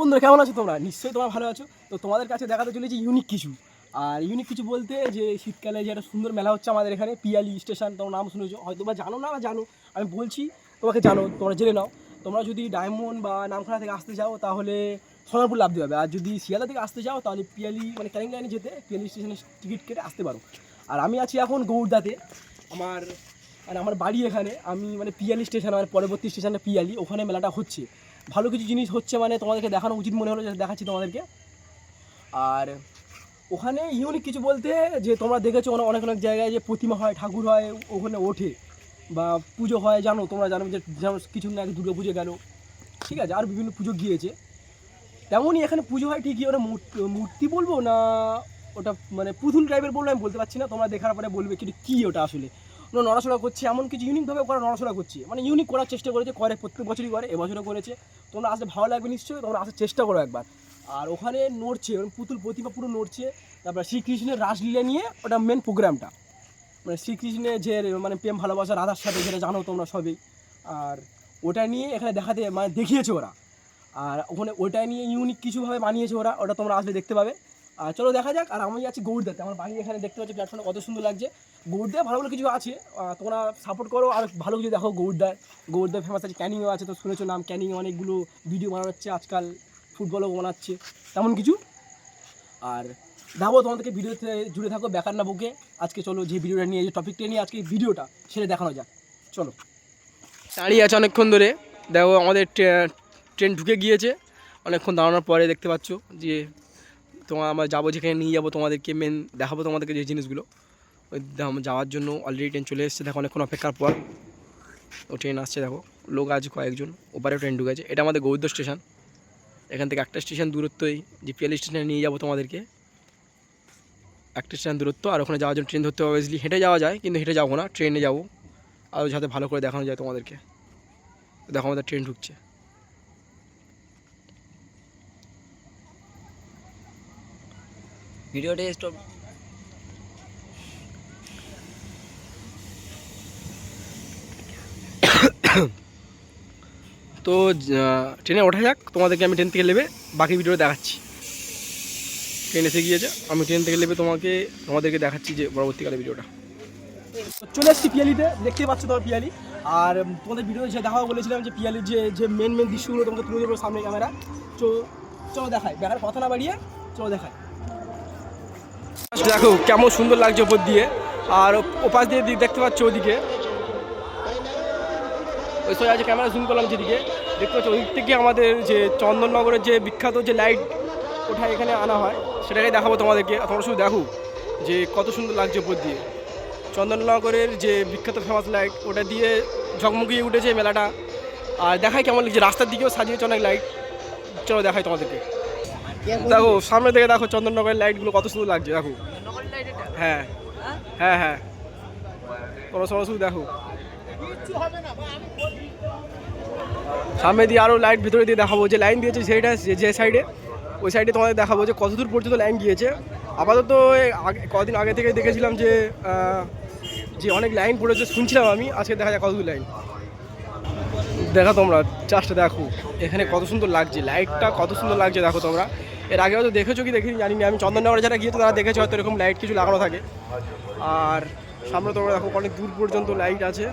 বন্ধুরা, কেমন আছো তোমরা? নিশ্চয়ই তোমরা ভালো আছো। তো তোমাদের কাছে দেখাতে চলেছি ইউনিক কিছু। আর ইউনিক কিছু বলতে যে শীতকালে যে একটা সুন্দর মেলা হচ্ছে আমাদের এখানে, পিয়ালি স্টেশন তোমার নাম শুনেছো। হয়তো বা জানো না বা জানো, আমি বলছি, তোমাকে জানো, তোমরা জেনে নাও। তোমরা যদি ডায়মন্ড বা নামখানা থেকে আসতে চাও তাহলে সোনারপুর লাভ দিতে হবে আর যদি শিয়ালদা থেকে আসতে চাও তাহলে পিয়ালি মানে ক্যানিং লাইনে যেতে পিয়ালি স্টেশনে টিকিট কেটে আসতে পারো। আর আমি আছি এখন গৌড়দাতে আমার মানে আমার বাড়ি এখানে। আমি মানে পিয়ালি স্টেশন আমার পরবর্তী স্টেশনে পিয়ালি। ওখানে মেলাটা হচ্ছে। ভালো কিছু জিনিস হচ্ছে মানে তোমাদেরকে দেখানো উচিত মনে হলো দেখাচ্ছি তোমাদেরকে। আর ওখানে ইউনিক কিছু বলতে, যে তোমরা দেখেছ অনেক অনেক জায়গায় যে প্রতিমা হয়, ঠাকুর হয়, ওখানে ওঠে বা পুজো হয়, জানো? তোমরা জানো যে যেমন কিছুদিন আগে দুর্গা পুজো গেল। ঠিক আছে, আর বিভিন্ন পুজো গিয়েছে। তেমনই এখানে পুজো হয় ঠিকই মূর্তি- মূর্তি বলব না, ওটা মানে পুতুল টাইপের বলব আমি বলতে পারছি না, তোমরা দেখার পরে বলবে কিন্তু কী ওটা আসলে। ওরা নড়াচড়া করছে, এমন কিছু ইউনিকভাবে করা নড়াচড়া করছে। মানে ইউনিক করার চেষ্টা করেছে, করে প্রত্যেক বছরই করে, এবছরও করেছে। তোমরা আসলে ভালো লাগবে নিশ্চয়ই, তোমরা আসার চেষ্টা করো একবার। আর ওখানে নড়ছে পুতুল প্রতিমা পুরো নড়ছে। তারপর শ্রীকৃষ্ণের রাসলীলা নিয়ে ওটা মেন প্রোগ্রামটা মানে শ্রীকৃষ্ণের যে মানে প্রেম, ভালোবাসা, রাধার সাথে যেটা জানো তোমরা সবই। আর ওটা নিয়ে এখানে দেখাতে মানে দেখিয়েছে ওরা। আর ওখানে ওটা নিয়ে ইউনিক কিছুভাবে বানিয়েছে ওরা, ওটা তোমরা আসলে দেখতে পাবে। আর চলো দেখা যাক। আর আমি আছি গৌড়দাতে আমার বাড়ি এখানে দেখতে পাচ্ছি প্ল্যাটফর্মে কত সুন্দর লাগছে। গৌড়দা ভালো ভালো কিছু আছে। তোমরা সাপোর্ট করো। আর ভালো কিছু দেখো গৌড়দা গৌড়দা ফেমাস আছে ক্যানিংও আছে, তো শুনেছো নাম। ক্যানিং অনেকগুলো ভিডিও বানাচ্ছে আজকাল। ফুটবলও বানাচ্ছে। তেমন কিছু। আর দেখো তোমাদেরকে ভিডিওতে জুড়ে থাকো বেকার না বুকে। আজকে চলো যে ভিডিওটা নিয়ে, যে টপিকটা নিয়ে আজকে ভিডিওটা সেটা দেখানো যাক। চলো। দাঁড়িয়ে আছে অনেকক্ষণ ধরে। দেখো আমাদের ট্রেন ঢুকে গিয়েছে। অনেকক্ষণ দাঁড়ানোর পরে দেখতে পাচ্ছ যে তোমার আমরা যাব যেখানে নিয়ে যাব, তোমাদেরকে মেন দেখাবো তোমাদেরকে যে জিনিসগুলো। ওই যাওয়ার জন্য অলরেডি ট্রেন চলে এসেছে। দেখো, অনেকক্ষণ অপেক্ষার পর। ও ট্রেন আসছে, দেখো। লোক আছে কয়েকজন ওপারে ট্রেন ঢুকেছে। এটা আমাদের গৌদ্য স্টেশন এখান থেকে একটা স্টেশন দূরত্বই। যে পিএল স্টেশনে নিয়ে যাব তোমাদেরকে। একটা স্টেশন দূরত্ব, আর ওখানে যাওয়ার জন্য ট্রেন ধরতে অবভিয়াসলি হেঁটে যাওয়া যায়, কিন্তু হেঁটে যাব না। ট্রেনে যাব। আরও যাতে ভালো করে দেখানো যায় তোমাদেরকে। দেখো, আমাদের ট্রেন ঢুকছে। ভিডিওটা স্টপ তো ট্রেনে ওঠা যাক, তোমাদেরকে আমি ট্রেন থেকে নেবে, বাকি ভিডিও দেখাচ্ছি। ট্রেন এসে গিয়েছে, আমি ট্রেন থেকে নেবে তোমাকে, তোমাদেরকে দেখাচ্ছি যে পরবর্তীকালে ভিডিওটা চলে এসেছি পিয়ালিতে দেখতে পাচ্ছ তোমার পিয়ালি। আর তোমাদের ভিডিও যে দেখাও বলেছিলাম যে পিয়ালির যে যে মেন মেন দৃশ্যগুলো তোমাকে তুলে দেবো সামনে ক্যামেরা তো চলো দেখায় দেখার কথা না বাড়িয়ে চলো দেখাই। দেখো, কেমন সুন্দর লাগছে ওপর দিয়ে। আর ওপাশ দিয়ে দেখতে পাচ্ছ ওদিকে। ওই সময় ক্যামেরা জুম করলাম যেদিকে। দেখতে পাচ্ছ, ওদিক থেকে আমাদের যে চন্দননগরের যে বিখ্যাত যে লাইট ওঠা এখানে আনা হয়। সেটাকে দেখাবো তোমাদেরকে। তোমরা শুধু দেখো যে কত সুন্দর লাগছে ওপর দিয়ে। চন্দননগরের যে বিখ্যাত ফেমাস লাইট ওটা দিয়ে ঝকমকিয়ে উঠেছে মেলাটা। আর দেখাই কেমন লাগছে। রাস্তার দিকেও সাজিয়েছে অনেক লাইট চলো দেখাই তোমাদেরকে। দেখো সামনে থেকে দেখো চন্দননগরের লাইটগুলো কত সুন্দর লাগছে দেখো। হ্যাঁ। হ্যাঁ? হ্যাঁ তোমরা সবাই শুধু দেখো। সামনে দিয়ে আরও লাইট ভিতরে দিয়ে দেখাবো যে লাইন দিয়েছে সেইটা যে- সাইডে ওই সাইডে তোমাদের দেখাবো যে কতদূর পর্যন্ত লাইন গিয়েছে। আপাতত কদিন আগে থেকে দেখেছিলাম যে যে অনেক লাইন পড়েছে শুনছিলাম আমি আজকে দেখা যায় কতদূর লাইন দেখা তোমরা চাষটা দেখো। এখানে কত সুন্দর লাগছে লাইটটা কত সুন্দর লাগছে দেখো তোমরা। এর আগে হয়তো দেখেছ কি দেখিনি জানি না আমি চন্দননগরে যারা গিয়েছো, তারা দেখেছ হয়তো এরকম লাইট কিছু লাগানো থাকে। আর সামনে তোমরা দেখো, অনেক দূর পর্যন্ত লাইট আছে।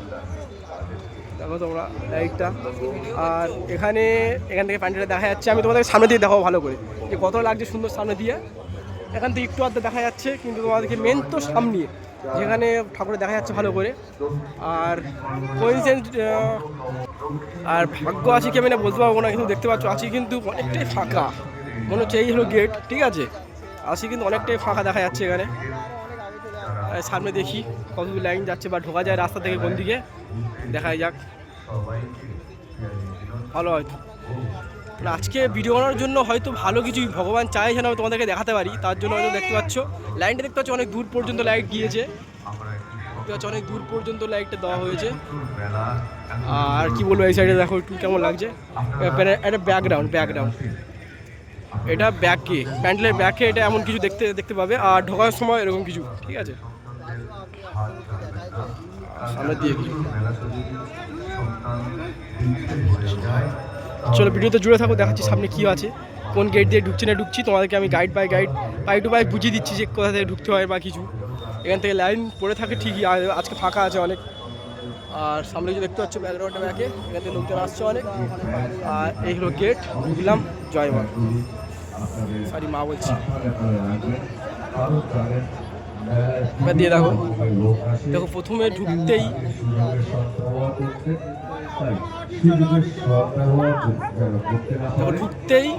দেখো তোমরা লাইটটা আর এখানে, এখান থেকে প্যান্ডেলটা দেখা যাচ্ছে। আমি তোমাদের সামনে দিয়ে দেখাবো ভালো করে। যে কত লাগছে সুন্দর সামনে দিয়ে। এখান থেকে একটু আধটা দেখা যাচ্ছে, কিন্তু তোমাদেরকে মেন তো সামনে। যেখানে ঠাকুরের দেখা যাচ্ছে ভালো করে। আর আর ভাগ্য আছে কি আমি না বলতে পারব না, কিন্তু দেখতে পাচ্ছ, আছি কিন্তু অনেকটাই ফাঁকা। মনে হচ্ছে এই হলো গেট ঠিক আছে? আছি কিন্তু অনেকটাই ফাঁকা দেখা যাচ্ছে এখানে। সামনে দেখি কতদূর লাইন যাচ্ছে বা ঢোকা যায় রাস্তা থেকে কোন দিকে দেখাই যাক। ভালো হয়তো। আজকে ভিডিও বানানোর জন্য হয়তো ভালো কিছু ভগবান চায় যেন আমি তোমাদেরকে দেখাতে পারি। তার জন্য হয়তো দেখতে পাচ্ছ, লাইনটা দেখতে পাচ্ছ, অনেক দূর পর্যন্ত লাইট গিয়েছে। দেখতে পাচ্ছ, অনেক দূর পর্যন্ত লাইটটা দেওয়া হয়েছে। আর কি বলব, এই সাইডে দেখো একটু কেমন লাগছে। এটা ব্যাকগ্রাউন্ড ব্যাকগ্রাউন্ড এটা ব্যাকে প্যান্ডেলের ব্যাকে এটা এমন কিছু দেখতে দেখতে পাবে। আর ঢোকার সময় এরকম কিছু, ঠিক আছে? সামনে দিয়ে চলো, ভিডিওতে জুড়ে থাকো, দেখাচ্ছি সামনে কি আছে, কোন গেট দিয়ে ঢুকছি না ঢুকছি, তোমাদেরকে আমি guide by guide pie to pie বুঝিয়ে দিচ্ছি যে কোথা থেকে ঢুকতে হয় বা কিছু। এখান থেকে লাইন পড়ে থাকে ঠিকই আজকে ফাঁকা আছে অনেক। আর সামনে যে দেখতে পাচ্ছ ব্যাকগ্রাউন্ডে ব্যাকে এখান থেকে লোকজন আসছে অনেক। আর এই হলো গেট ঢুকলাম, জয় মা। সরি মা বলছি। দিয়ে দেখো। দেখো, প্রথমে ঢুকতেই ঢুকতেই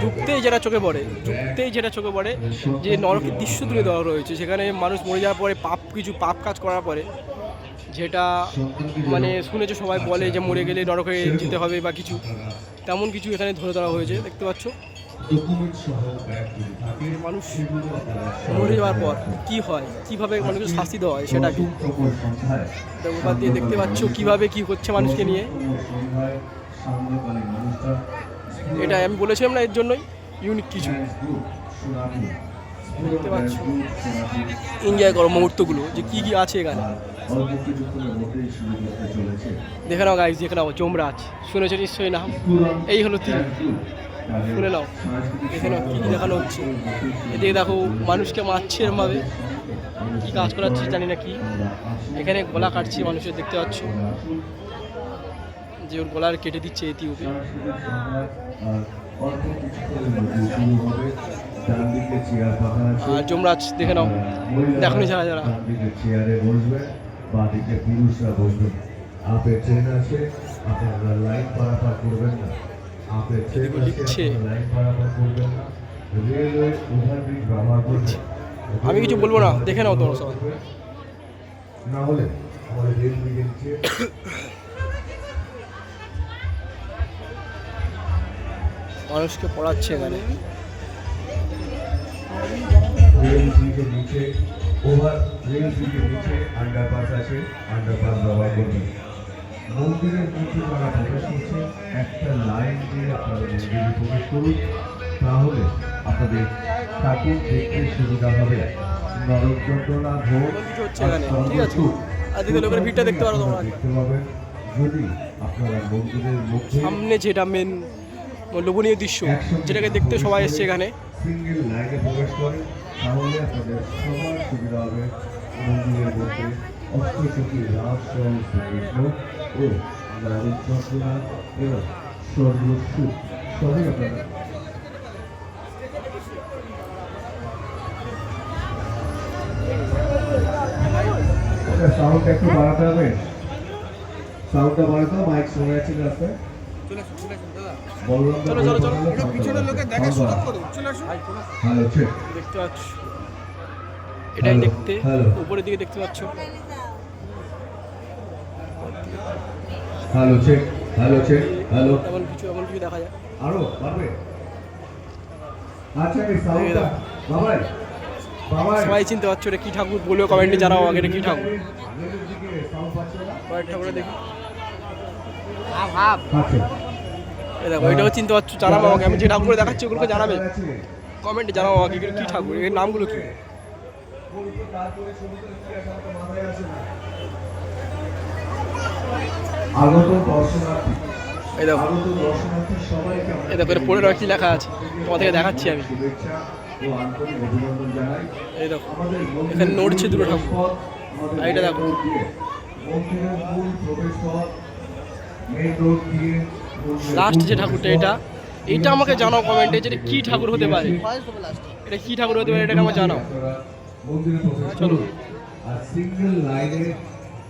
ঢুকতেই যেটা চোখে পড়ে, ঢুকতেই যেটা চোখে পড়ে যে নরকের দৃশ্য তুলে দেওয়া রয়েছে। সেখানে মানুষ মরে যাওয়ার পরে পাপ, কিছু পাপ কাজ করার পরে যেটা মানে শুনেছো, সবাই বলে যে মরে গেলে নরকে যেতে হবে বা কিছু। তেমন কিছু এখানে ধরে ধরা হয়েছে, দেখতে পাচ্ছ? মানুষ মরে যাওয়ার পর কি হয়? কীভাবে মানুষকে শাস্তি দেওয়া হয় সেটা কি? দিয়ে দেখতে পাচ্ছ কীভাবে কি হচ্ছে মানুষকে নিয়ে। এটা আমি বলেছিলাম না এর জন্যই ইউনিক কিছু। দেখতে পাচ্ছ। এনজয় করো মুহূর্তগুলো যে কি কি আছে এখানে? দেখে নাও গাইজ দেখে নাও যমরাজ। শুনেছো নিশ্চয়ই নাম এই হলো তিনি। শুনে নাও। দেখে নাও কী কী দেখানো হচ্ছে? এদিকে দেখো, মানুষকে মারছে এরমভাবে। কী কাজ করাচ্ছে জানি না কি। এখানে গলা কাটছে মানুষের, দেখতে পাচ্ছ? যে ওর গলার কেটে দিচ্ছে এতিওপে আর যমরাজ, দেখে নাও। দেখনি যারা যারা। চেয়ারে পুরুষরা বসবেন আপের ট্রেন আছে, আপনারা লাইন পারাপার করবেন না। লিখছে। আমি কিছু বলব না দেখে নাও তোমার সবাই। না হলে মানুষকে পড়াচ্ছে এখানে। ওভার রেল ব্রিজের নিচে আন্ডারপাস আছে আন্ডারপাস ব্যবহার করবেন মন্দিরের মধ্যে যারা প্রবেশ করছে একটা লাইন দিয়ে আপনারা মন্দিরে প্রবেশ করুন। তাহলে আপনাদের ঠাকুর দেখতে সুবিধা হবে। নরক যন্ত্রণা ভোগ লোকের ভিড়টা দেখতে পারো তোমরা। দেখতে পাবেন। যদি আপনারা মন্দিরের মধ্যে সামনে যেটা মেন লোভনীয় দৃশ্য যেটাকে দেখতে সবাই এসছে এখানে। সিঙ্গেল লাইনে প্রবেশ করেন তাহলে আপনাদের সবার সুবিধা হবে মন্দিরের মধ্যে। অষ্টচকি রাজ সহ শ্রীকৃষ্ণ ও নারদ চন্দ্রনা এবং সর্বসুখ সবই আপনারা সাউন্ড একটু বাড়াতে হবে। সাউন্ডটা বাড়াতে মাইক শোনা যাচ্ছে রাস্তায় বলরাম চলো, চলো, চলো। পিছনের লোকের দেখা সুযোগ করুন হ্যালো চেক দেখতে পাচ্ছ। এটাই দেখতে। উপরের দিকে দেখতে পাচ্ছ? Hello check hello check hello এমন কিছু এমন কিছু দেখা যায়। আরও পারবে? আচ্ছা এই সাউন্ডটা বাবাই সবাই চিনতে পারছ এটা কি ঠাকুর? বলেও কমেন্টে জানাও আগে এটা কি ঠাকুর। কয়েক ঠাকুরে দেখি। আচ্ছা। দেখো এটাও চিনতে পারছ জানাব আমাকে। আমি যে ঠাকুরে দেখাচ্ছি ওগুলোকে জানাবে। কমেন্টে জানাও আমাকে কি ঠাকুর এর নামগুলো কি? তারপরে সমুদ্র কি আছে মাথায় আসে না। আগত দর্শনার্থী আগত দর্শনার্থী সবাইকে পড়ে কি লেখা আছে। তোমাদেরকে দেখাচ্ছি আমি। শুভেচ্ছা ও আন্তরিক এই দেখো এখানে নড়ছে দুটো ঠাকুর। আর এটা দেখো। লাস্ট যে ঠাকুরটা এটা এটা আমাকে জানাও কমেন্টে যে এটা কি ঠাকুর হতে পারে। এটা কি ঠাকুর হতে পারে এটাকে আমার জানাও। মন্দিরে প্রবেশ করুন। আর সিঙ্গেল লাইনে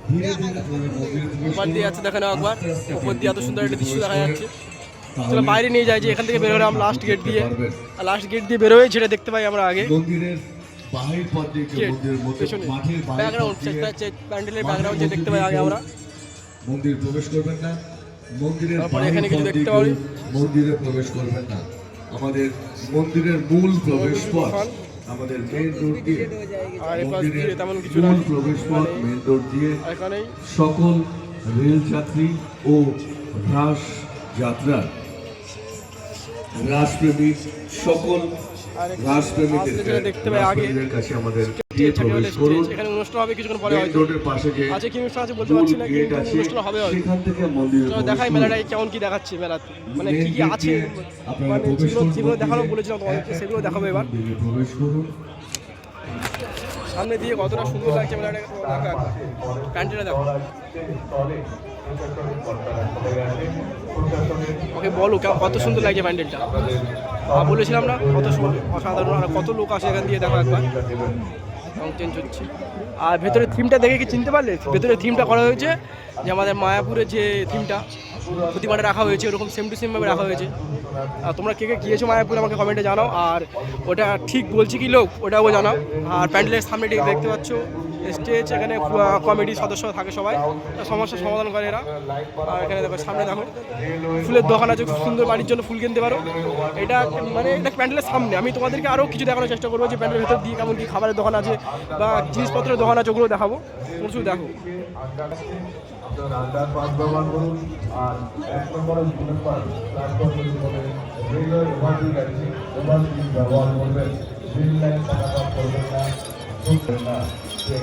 ধীরে ধীরে আপনারা মন্দিরে প্রবেশ উপর দিয়ে। যাচ্ছে দেখে নাও একবার উপর দিয়ে এত সুন্দর একটা দৃশ্য দেখা যাচ্ছে। চলো বাইরে নিয়ে যাই যে এখান থেকে বেরোলাম লাস্ট গেট দিয়ে। আর লাস্ট গেট দিয়ে বেরোয় যেটা দেখতে পাই আমরা আগে। দিয়ে প্যান্ডেলের ব্যাকগ্রাউন্ড যে দেখতে পাই আগে আমরা। মন্দির প্রবেশ করবেন না। মন্দিরের এখানে কিছু দেখতে পারি। মন্দিরে প্রবেশ করবেন না। আমাদের মন্দিরের মূল প্রবেশ পথ আমাদের মেইন রোড দিয়ে মন্দিরের মূল প্রবেশ পথ মানে মেইন রোড দিয়ে সকল রেল যাত্রী ও হ্রাস যাত্রা রাসপ্রেমী সকল আর এখানে রাসপ্রেমীদের দেখতে পাই আগে কাছে আমাদের দিয়ে প্রবেশ করুন। এখানে অনুষ্ঠান হবে কিছুক্ষণ পরে হয়তো। রোডের পাশে যে আছে কি অনুষ্ঠান আছে বলতে পারছি না কিন্তু অনুষ্ঠান হবে হয়তো। সেখান থেকে মন্দিরে চলো দেখাই। মেলাটাই কেমন কি দেখাচ্ছে মেলাতে? মানে কি কি আছে? মানে যেগুলো যেগুলো দেখানো। বলেছিলাম তোমাদেরকে সেগুলো দেখাবো এবার। প্রবেশ করুন। সামনে দিয়ে কতটা সুন্দর লাগছে মেলাটা দেখো। দেখো ওকে বলো কেমন কত সুন্দর লাগছে প্যান্ডেলটা বলেছিলাম না, কত অসাধারণ আর কত লোক আসে এখান দিয়ে দেখো একবার। রং চেঞ্জ হচ্ছে। আর ভেতরের থিমটা দেখে কি চিনতে পারলে? ভেতরের থিমটা করা হয়েছে যে আমাদের মায়াপুরের যে থিমটা প্রতিমাটা রাখা হয়েছে, ওরকম সেম টু সেমভাবে রাখা হয়েছে। আর তোমরা কে কে গিয়েছো মায়াপুর আমাকে কমেন্টে জানাও। আর ওটা ঠিক বলছি কি লোক, ওটাও জানাও। আর প্যান্ডেলের সামনে দেখতে পাচ্ছ। স্টেজ, এখানে কমিটি সদস্য থাকে সবাই। সমস্যার সমাধান করে এরা। আর এখানে দেখো, সামনে দেখো, ফুলের দোকান আছে সুন্দর বাড়ির জন্য ফুল কিনতে পারো। এটা মানে এটা প্যান্ডেলের সামনে। আমি তোমাদেরকে আরও কিছু দেখানোর চেষ্টা করব যে প্যান্ডেলের ভেতর দিয়ে কেমন কি খাবারের দোকান আছে বা জিনিসপত্রের দোকান আছে, ওগুলো দেখাবো। প্রচুর দেখো। ব্যবহার ব্যবহার করবেন সেই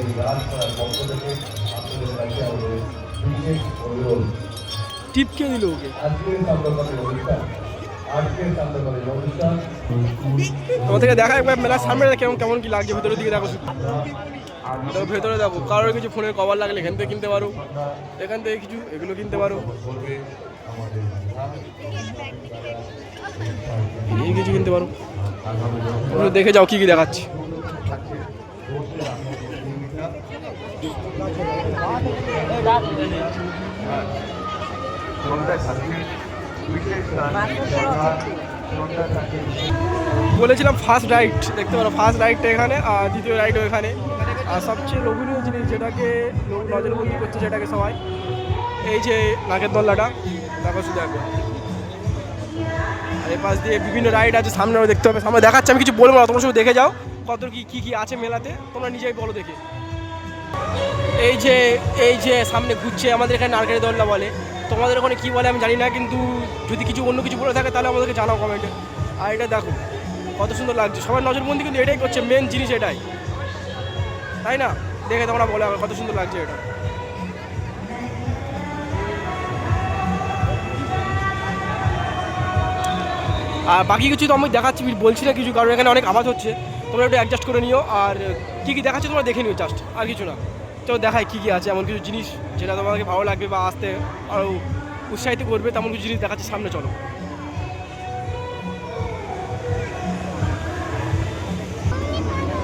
পক্ষ থেকে আপনাদের কাছে আমাদের বিশেষ অনুরোধ। টিপকে দিল ওকে। আজকের সান্ধ্যকালীন অনুষ্ঠান। আজকের অনুষ্ঠান। তোমাদেরকে দেখা একবার মেলার সামনে কেমন কেমন কি লাগছে? ভেতরের দিকে দেখো দেখো ভেতরে দেখো কারোর কিছু ফোনের কভার লাগলে এখান থেকে কিনতে পারো। এখান থেকে কিছু এগুলো কিনতে পারো। এই কিছু কিনতে পারো। দেখে যাও কি কি দেখাচ্ছে। বলেছিলাম ফার্স্ট রাইড দেখতে পারো ফার্স্ট রাইডটা এখানে, আর দ্বিতীয় রাইডও এখানে। আর সবচেয়ে লোভনীয় জিনিস যেটাকে নজরবন্দি করছে যেটাকে সবাই, এই যে নাকের দোল্লাটা, দেখো শুধু একবার। আর এই পাশ দিয়ে বিভিন্ন রাইড আছে, সামনে দেখতে হবে। সামনে দেখাচ্ছে, আমি কিছু বলব না, তোমরা শুধু দেখে যাও, কত কী কী আছে মেলাতে, তোমরা নিজেই বলো দেখে। এই যে এই যে সামনে ঘুরছে, আমাদের এখানে নারকেলের দোল্লা বলে। তোমাদের ওখানে কী বলে আমি জানি না, কিন্তু যদি কিছু অন্য কিছু বলে থাকে, তাহলে আমাদেরকে জানাও কমেন্টে আর এটা দেখো, কত সুন্দর লাগছে। সবার নজরবন্দি কিন্তু এটাই করছে মেন জিনিস এটাই। তাই না? দেখে তোমরা বলে কত সুন্দর লাগছে এটা। আর বাকি কিছু তো আমি দেখাচ্ছি, বলছি না কিছু, কারণ এখানে অনেক আওয়াজ হচ্ছে। তোমরা একটু অ্যাডজাস্ট করে নিও। আর কী কী দেখাচ্ছে তোমরা দেখে নিও জাস্ট আর কিছু না। চলো দেখায় কী কী আছে, এমন কিছু জিনিস যেটা তোমাকে ভালো লাগবে বা আসতে আরও উৎসাহিত করবে, তেমন কিছু জিনিস দেখাচ্ছে সামনে, চলো।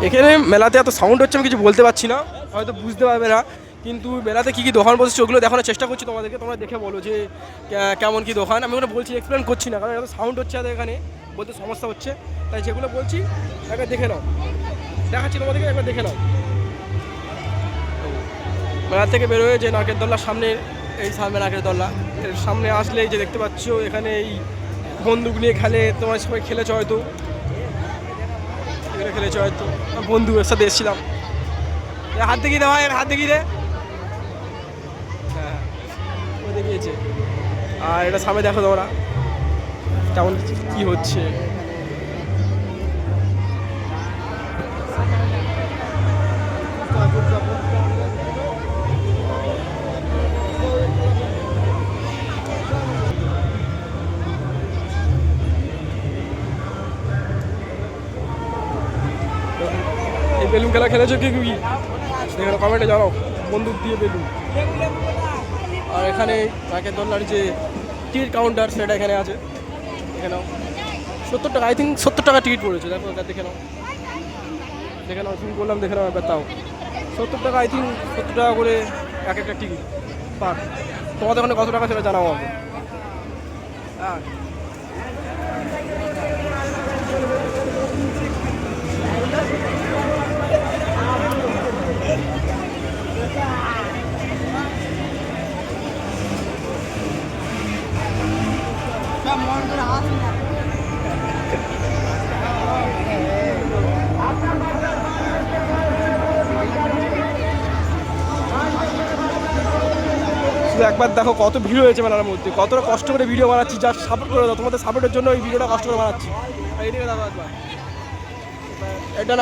এখানে মেলাতে এত সাউন্ড হচ্ছে, আমি কিছু বলতে পারছি না, হয়তো বুঝতে পারবে না। কিন্তু মেলাতে কী কী দোকান বসেছে, ওগুলো দেখানোর চেষ্টা করছি তোমাদেরকে, তোমরা দেখে বলো যে কেমন কী দোকান। আমি ওখানে বলছি এক্সপ্লেন করছি না, কারণ এত সাউন্ড হচ্ছে এখানে। বলতে সমস্যা হচ্ছে। তাই যেগুলো বলছি, একবার দেখে নাও। দেখাচ্ছি তোমাদেরকে, একবার দেখে নাও। মেলা থেকে বেরোয় যে নাকের দোল্লার সামনে, এই সামনে নাকের দোল্লা এর সামনে আসলেই যে দেখতে পাচ্ছ, এখানে এই বন্দুক নিয়ে খেলে তোমার সবাই খেলেছ হয়তো। এগুলো খেলেছো হয়তো। বন্ধুদের সাথে এসেছিলাম। হাত দেখিয়ে দে ভাই হাত দেখিয়ে দে। হ্যাঁ। ও দেখিয়েছে। আর এটা সামনে দেখো তোমরা। কেমন কি হচ্ছে? এই বেলুন খেলা খেলেছো কি কি এখানে কমেন্টে জানাও। বন্দুক দিয়ে বেলুন। আর এখানে নাকের দোল্লার যে টিকিট কাউন্টার সেটা এখানে আছে। দেখে নাও। সত্তর টাকা আই থিঙ্ক সত্তর টাকা টিকিট পড়েছে। দেখো দেখে নাও। দেখে নাও তুমি বললাম দেখে নাও একবার তাও। সত্তর টাকা আই থিঙ্ক সত্তর টাকা করে এক একটা টিকিট পার। তোমাদের ওখানে কত টাকা সেটা জানাও আমাকে। হ্যাঁ। শুধু একবার দেখো কত ভিড় হয়েছে মেলার মধ্যে। কতটা কষ্ট করে ভিডিও বানাচ্ছি যার সাপোর্ট করে দাও তোমাদের সাপোর্টের জন্য এই ভিডিওটা কষ্ট করে বানাচ্ছি। এইদিকে দেখো একবার এটা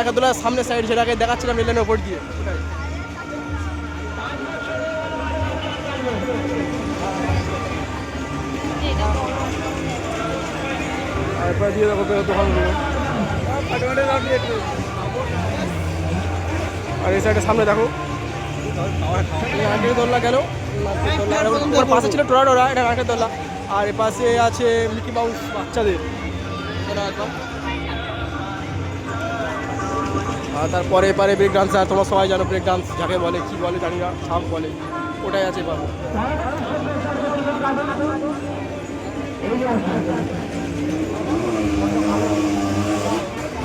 সামনের সাইড যেটাকে দেখাচ্ছিলাম রেলের ওপর দিয়ে। দিয়ে দেবো দোকানগুলো আর এই সাইডের সামনে দেখো। দোল্লা গেল ওর পাশে ছিল টোরা টোরা এটা নারকেল দোল্লা আর এ পাশে আছে মিকি মাউস বাচ্চাদের। আর তারপরে এপারে ব্রেক ডান্স আর তোমরা সবাই জানো ব্রেক ডান্স যাকে বলে, কি বলে জানি না সাপ বলে। ওটাই আছে এবার।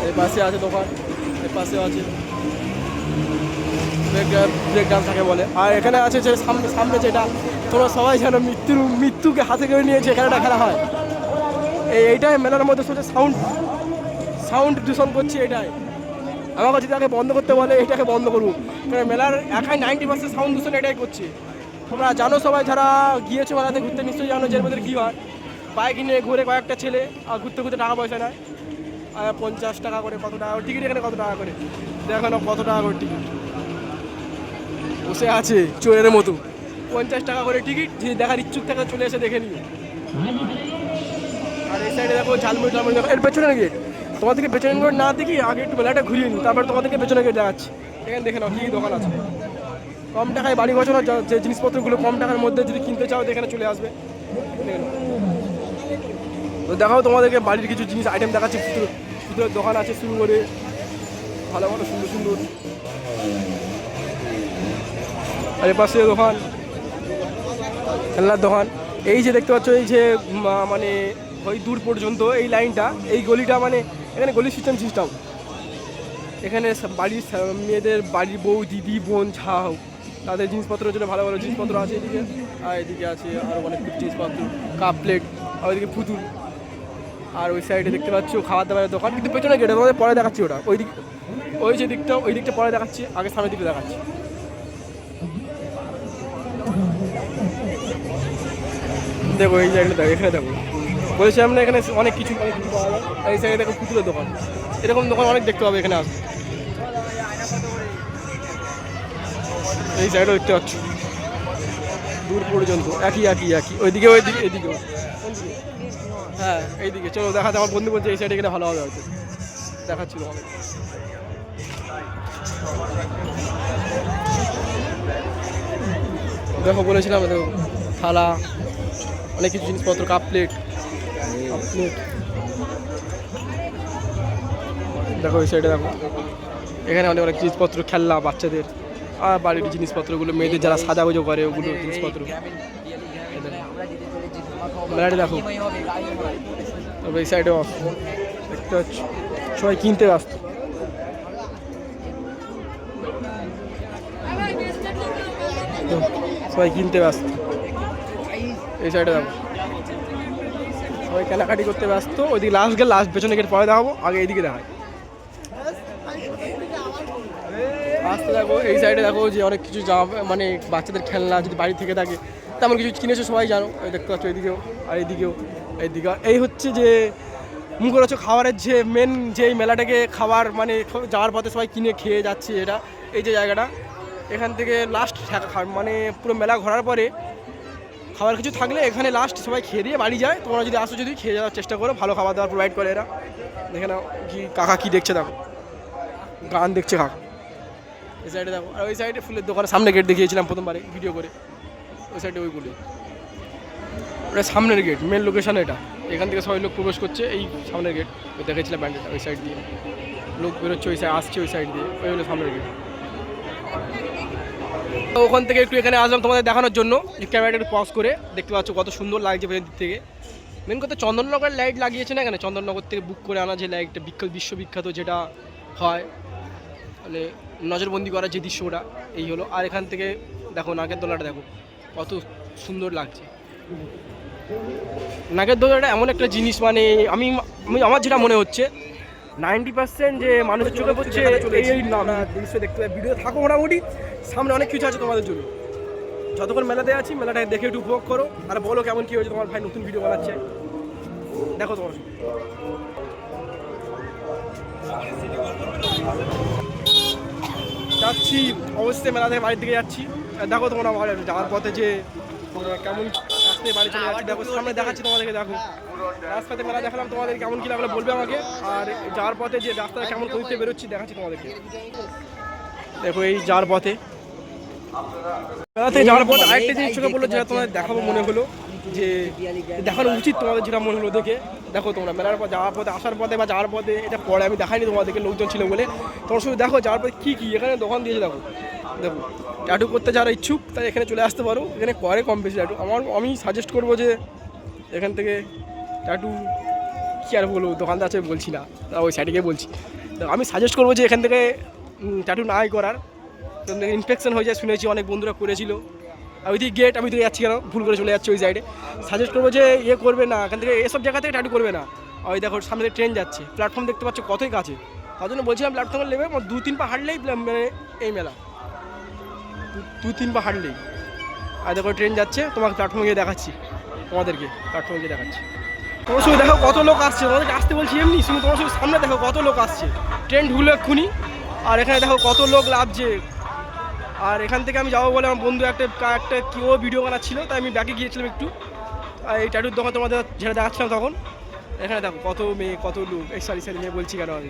এই পাশে আছে দোকান এই পাশেও আছে। ব্রেক ডান্স যাকে বলে। আর এখানে আছে যে সামনে সামনে যেটা, তোমরা সবাই জানো মৃত্যুর, মৃত্যুকে হাতে করে নিয়েছে এখানেটা খেলা হয়। এই, এইটাই মেলার মধ্যে শুধু সাউন্ড সাউন্ড দূষণ করছে এটাই। আমাকে যদি তাকে বন্ধ করতে বলে, এটাকে বন্ধ করুক মেলার একাই নাইনটি পার্সেন্ট সাউন্ড দূষণ এটাই করছে। তোমরা জানো সবাই যারা গিয়েছো মেলাতে, ঘুরতে নিশ্চয়ই জানো যে মধ্যে কী হয়। বাইক নিয়ে ঘুরে কয়েকটা ছেলে, আর ঘুরতে ঘুরতে টাকা পয়সা নেয়। আর পঞ্চাশ টাকা করে কত টাকা টিকিট এখানে কত টাকা করে? দেখো কত টাকা করে টিকিট বসে আছে চোরের মতো। পঞ্চাশ টাকা করে টিকিট যদি দেখার ইচ্ছুক থাকে চলে এসে দেখে নিও। আর এই সাইডে দেখো ঝালমুড়ি টালমুড়ি দেখো। এর পেছনে গেট তোমাদেরকে পেছনে গেট না দেখি, আগে একটু মেলাটা ঘুরিয়ে নিই। তারপর তোমাদেরকে পেছনে গেট দেখাচ্ছি। এখানে দেখে নাও কী দোকান আছে। কম টাকায় বাড়ি বছর যে জিনিসপত্রগুলো কম টাকার মধ্যে যদি কিনতে চাও, এখানে চলে আসবে। তো দেখাও তোমাদেরকে বাড়ির কিছু জিনিস আইটেম দেখাচ্ছি। পুতুল পুতুলের দোকান আছে শুরু করে। ভালো ভালো সুন্দর সুন্দর। আর পাশে দোকান খেলনার দোকান এই যে দেখতে পাচ্ছ, এই যে মানে ওই দূর পর্যন্ত এই লাইনটা, এই গলিটা মানে এখানে গলি সিস্টেম সিস্টেম এখানে বাড়ির মেয়েদের বাড়ির বউ, দিদি, বোন যা হোক তাদের জিনিসপত্রের জন্য ভালো ভালো জিনিসপত্র আছে এদিকে। আর এদিকে আছে আরও অনেক জিনিসপত্র কাপ প্লেট আর ওইদিকে পুতুল। আর ওই সাইডে দেখতে পাচ্ছ, খাবার দাবারের দোকান, কিন্তু পেছনে গেটে তোমাদের পরে দেখাচ্ছি ওটা। ওই দিক ওই যে দিকটা, ওই দিকটা পরে দেখাচ্ছি, আগে সামনের দিকে দেখাচ্ছি। দেখো, এই জায়গাটা দেখো, এখানে দেখো। বলছিলাম না এখানে অনেক কিছু পাওয়া যায় এই সাইডে দেখো পুতুলের দোকান। এরকম দোকান অনেক দেখতে পাবে এখানে আসবে এই সাইডে দেখতে পাচ্ছ। দূর পর্যন্ত। একই একই একই। ওইদিকে ওইদিকে, এদিকে। হ্যাঁ এইদিকে। চলো, দেখা দেখাতে আমার বন্ধু বলছে এই সাইডে গেলে ভালো হবে হয়তো। দেখাচ্ছিল অনেক দেখো, বলেছিলাম, দেখো, থালা অনেক কিছু জিনিসপত্র, কাপ প্লেট প্লেট দেখো এই সাইডে দেখো। এখানে অনেক অনেক জিনিসপত্র, খেলনা, বাচ্চাদের। আর বাড়ির জিনিসপত্রগুলো, মেয়েদের যারা সাজা গুজো করে, ওগুলো জিনিসপত্র। মেলাটা দেখো। তবে এই সাইডে পাচ্ছ? সবাই কিনতে ব্যস্ত। সবাই কিনতে ব্যস্ত। এই সাইডে দেখো। সবাই কেনাকাটি করতে ব্যস্ত, ওইদিকে লাস্ট গেলে লাস্ট পেছনে গেট পরে দেখাবো, আগে এইদিকে দেখাই। আসতে দেখো, এই সাইডে দেখো যে অনেক কিছু জামা মানে বাচ্চাদের খেলনা যদি বাড়ি থেকে থাকে, তেমন কিছু কিনেছো সবাই জানো। এই দেখতে পাচ্ছ এইদিকেও, আর এইদিকেও, এইদিকে। এই হচ্ছে যে মুখরোচক খাবারের যে মেন যে মেলাটাকে খাবার মানে যাওয়ার পথে সবাই কিনে খেয়ে যাচ্ছে এটা, এই যে জায়গাটা। এখান থেকে লাস্ট মানে পুরো মেলা ঘোরার পরে খাবার কিছু থাকলে এখানে লাস্ট সবাই খেয়ে দিয়ে বাড়ি যায়। তোমরা যদি আসো যদি খেয়ে যাওয়ার চেষ্টা করো, ভালো খাবার দাবার প্রোভাইড করে এরা। দেখে নাও কি কাকা কি দেখছে দেখো। গান দেখছে কাকা। এই সাইডে দেখো, আর ওই সাইডে ফুলের দোকানের সামনে গেট দেখিয়েছিলাম প্রথমবারে ভিডিও করে। ওই সাইডে ওইগুলি ওটা সামনের গেট মেন লোকেশান এটা। এখান থেকে সবাই লোক প্রবেশ করছে, এই সামনের গেট ওই দেখেছিলাম ব্যান্ডেটা ওই সাইড দিয়ে। লোক বেরোচ্ছে ওই সাইড আসছে ওই সাইড দিয়ে। ওই হলো সামনের গেট ওখান থেকে একটু এখানে আসলাম তোমাদের দেখানোর জন্য। যে ক্যামেরাটা একটু পজ করে দেখতে পাচ্ছ কত সুন্দর লাগছে পেছন দিক থেকে। মেন কথা চন্দননগর লাইট লাগিয়েছে না এখানে? চন্দননগর থেকে বুক করে আনা যে লাইটটা বিখ্যাত, বিশ্ববিখ্যাত যেটা হয়। মানে নজরবন্দি করা যে দৃশ্যটা, এই হলো। আর এখান থেকে দেখো, নাগের দোলাটা দেখো, কত সুন্দর লাগছে। নাগের দোলাটা এমন একটা জিনিস মানে আমি আমি, আমার যেটা মনে হচ্ছে নাইনটি পার্সেন্ট যে মানুষের চোখে পড়ছে এই না দৃশ্য দেখতে পাই ভিডিও থাকো মোটামুটি। সামনে অনেক কিছু আছে তোমাদের জন্য। যতক্ষণ মেলাতে আছি মেলাটা দেখে একটু উপভোগ করো। আর বলো কেমন কি হয়েছে তোমার ভাই নতুন ভিডিও বানাচ্ছে। দেখো তোমার যাচ্ছি অবশ্যই মেলা থেকে বাড়ির দিকে যাচ্ছি। দেখো তোমরা আমার যাওয়ার পথে যে কেমন রাস্তায় বাড়ি চলে যাচ্ছি দেখো সামনে দেখাচ্ছি তোমাদেরকে দেখো। রাস্তাতে মেলা দেখালাম তোমাদের কেমন কি লাগল বলবে আমাকে? আর যাওয়ার পথে যে রাস্তায় কেমন করতে বেরোচ্ছি দেখাচ্ছি তোমাদেরকে। দেখো এই যাওয়ার পথে। মেলা থেকে যাওয়ার পথে আরেকটা জিনিস চোখে বলল যেটা তোমাদের দেখাবো মনে হলো যে দেখানো উচিত তোমাদের যেটা মনে হলো দেখে। দেখো তোমরা মেলার পর যাওয়ার পথে আসার পথে বা যাওয়ার পথে এটা পরে আমি দেখাইনি তোমাদেরকে লোকজন ছিল বলে। তোমরা শুধু দেখো যাওয়ার পথে কী কী এখানে দোকান দিয়েছে দেখো। দেখো ট্যাটু করতে যারা ইচ্ছুক তাই এখানে চলে আসতে পারো। এখানে করে কম বেশি ট্যাটু আমার, আমি সাজেস্ট করব যে এখান থেকে ট্যাটু কী আর বলব দোকানদার আছে বলছি না ওই সাইডে বলছি। তো আমি সাজেস্ট করব যে এখান থেকে ট্যাটু নাই করার। ইনফেকশন হয়ে যায়, শুনেছি অনেক বন্ধুরা করেছিল। আর ওইদিকে গেট আমি তো যাচ্ছি কেন, ভুল করে চলে যাচ্ছি ওই সাইডে সাজেস্ট করব যে ইয়ে করবে না, এখান থেকে এসব জায়গা থেকে ট্যাটু করবে না। ওই দেখো, সামনে ট্রেন যাচ্ছে। প্ল্যাটফর্ম দেখতে পাচ্ছ কতই কাছে। তার জন্য বলছিলাম প্ল্যাটফর্মে নেবে দু তিন পা হাঁটলেই মানে এই মেলা। দু- তিন পা হাঁটলেই। আর দেখো ট্রেন যাচ্ছে, তোমাকে প্ল্যাটফর্মে গিয়ে দেখাচ্ছি। তোমাদেরকে প্ল্যাটফর্মে গিয়ে দেখাচ্ছি। তোমার সঙ্গে দেখো কত লোক আসছে। তোমাদেরকে আসতে বলছি এমনি, শুধু তোমার সঙ্গে সামনে দেখো কত লোক আসছে। ট্রেন ঢুকলো এক্ষুনি, আর এখানে দেখো কত লোক লাভছে আর এখান থেকে আমি যাব বলে আমার বন্ধু একটা একটা কেউ ভিডিও বানাচ্ছিল, তাই আমি ব্যাকে গিয়েছিলাম একটু। আর এই ট্যাটুর দোকান তোমাদের যেটা দেখাচ্ছিলাম তখন, এখানে দেখো কত মেয়ে, কত লোক, এই সরি সরি মেয়ে বলছি কেন আমি?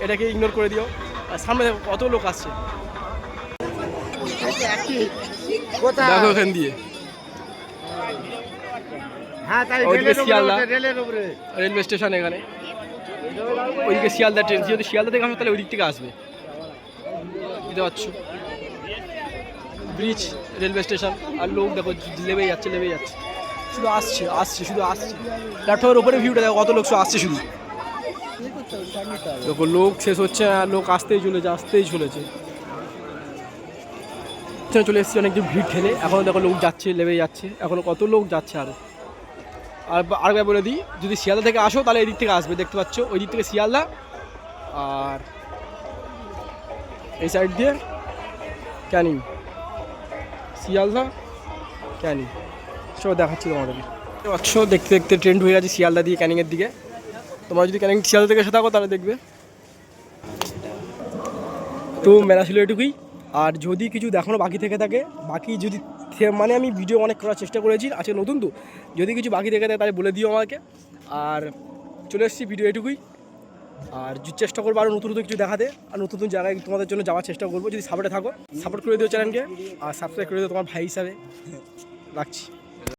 এটাকে ইগনোর করে দিও। আর সামনে দেখো কত লোক আসছে। ওঠে, রেলের উপরে রেলওয়ে স্টেশন এখানে। ওইদিকে শিয়ালদা ট্রেন যদি শিয়ালদা থেকে আসবে তাহলে ওই দিক থেকে আসবে। বুঝতে পারছ? ব্রিজ রেলওয়ে স্টেশন আর লোক দেখো লেবে যাচ্ছে লেবে যাচ্ছে। শুধু আসছে আসছে শুধু আসছে। প্ল্যাটফর্মের উপরে ভিউটা দেখো কত লোক আসছে শুধু। দেখো লোক শেষ হচ্ছে আর লোক আসতেই চলেছে আসতেই চলেছে। এখানে চলে এসেছি অনেক ভিড় ঠেলে। এখনও দেখো লোক যাচ্ছে, লেবে যাচ্ছে। এখনও কত লোক যাচ্ছে আরও আর আরেকবার বলে দিই, যদি শিয়ালদা থেকে আসো তাহলে এই দিক থেকে আসবে, দেখতে পাচ্ছ? ওই দিক থেকে শিয়ালদা। আর এই সাইড দিয়ে ক্যানিং। শিয়ালদা ক্যানিং। সব দেখাচ্ছি তোমাদেরকে। পাচ্ছ, দেখতে দেখতে ট্রেন হয়ে গেছে শিয়ালদা দিয়ে ক্যানিংয়ের দিকে। তোমরা যদি ক্যানিং শিয়ালদা থেকে এসে থাকো, তাহলে দেখবে। তো মেলা ছিল এটুকুই। আর যদি কিছু দেখানো বাকি থেকে থাকে, বাকি যদি মানে আমি ভিডিও অনেক করার চেষ্টা করেছি, আজকে নতুন তো, যদি কিছু বাকি থেকে থাকে তাহলে বলে দিও আমাকে। আর চলে এসেছি ভিডিও এটুকুই। আর চেষ্টা করব আরও নতুন নতুন কিছু দেখাতে। আর নতুন নতুন জায়গায় তোমাদের জন্য যাওয়ার চেষ্টা করব। যদি সাপোর্টে থাকো সাপোর্ট করে দিও চ্যানেলকে আর সাবস্ক্রাইব করে দিও তোমার ভাই হিসাবে। রাখছি।